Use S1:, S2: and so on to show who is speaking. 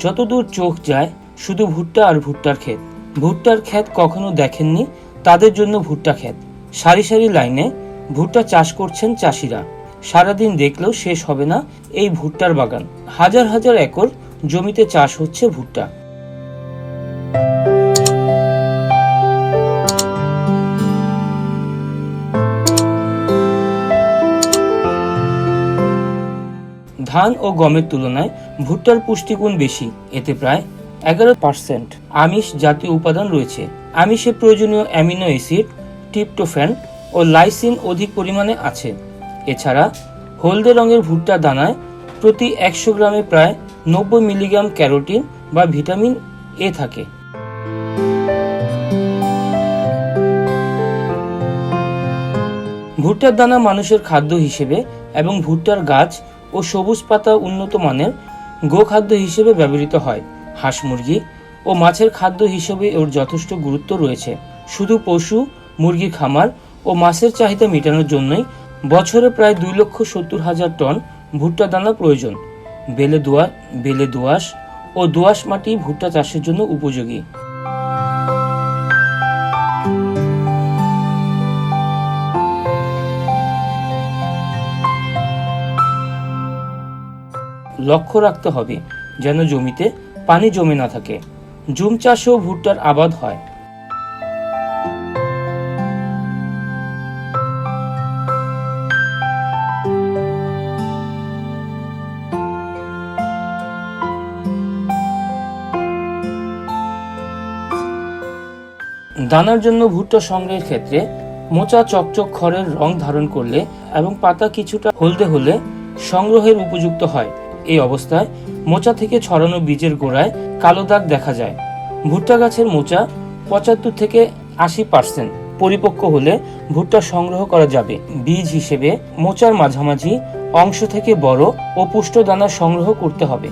S1: যতদূর চোখ যায়, শুধু ভুট্টা আর ভুট্টার ক্ষেত। ভুট্টার ক্ষেত কখনো দেখেননি, তাদের জন্য ভুট্টা ক্ষেত। সারি সারি লাইনে ভুট্টা চাষ করছেন চাষিরা। সারাদিন দেখলেও শেষ হবে না এই ভুট্টার বাগান। হাজার হাজার একর জমিতে চাষ হচ্ছে ভুট্টা। ধান ও গমের তুলনায় ভুট্টার পুষ্টিগুণ বেশি, এতে প্রায় এগারো পার্সেন্ট আমিষ জাতীয় উপাদান রয়েছে। আমিষে প্রয়োজনীয় অ্যামিনো অ্যাসিড, ট্রিপ্টোফ্যান ও লাইসিন অধিক পরিমাণে আছে। এছাড়া হলদে রঙের ভুট্টা দানায় প্রতি একশো গ্রামে প্রায় নব্বই মিলিগ্রাম ক্যারোটিন বা ভিটামিন এ থাকে। ভুট্টার দানা মানুষের খাদ্য হিসেবে এবং ভুট্টার গাছ ও সবুজ পাতা উন্নত মানের গোখাদ্য হিসেবে ব্যবহৃত হয়। হাঁস মুরগি ও মাছের খাদ্য হিসেবে ওর যথেষ্ট গুরুত্ব রয়েছে। শুধু পশু, মুরগির খামার ও মাছের চাহিদা মেটানোর জন্যই বছরে প্রায় দুই লক্ষ সত্তর হাজার টন ভুট্টা দানা প্রয়োজন। বেলে দোয়া, বেলে দোআঁশ ও দোআঁশ মাটি ভুট্টা চাষের জন্য উপযোগী। লক্ষ্য রাখতে হবে যেন জমিতে পানি জমে না থাকে। জুম চাষেও ভুট্টার আবাদ হয়। দানার জন্য ভুট্টা সংগ্রহের ক্ষেত্রে মোচা, চকচক, খড়ের রং ধারণ করলে এবং পাতা কিছুটা হলদে হলে সংগ্রহের উপযুক্ত হয়। এই অবস্থায় মোচা থেকে ছড়ানো বীজের গোড়ায় কালো দাগ দেখা যায়। ভুট্টা গাছের মোচা পঁচাত্তর থেকে আশি পার্সেন্ট পরিপক্ক হলে ভুট্টা সংগ্রহ করা যাবে। বীজ হিসেবে মোচার মাঝামাঝি অংশ থেকে বড় ও পুষ্ট দানা সংগ্রহ করতে হবে।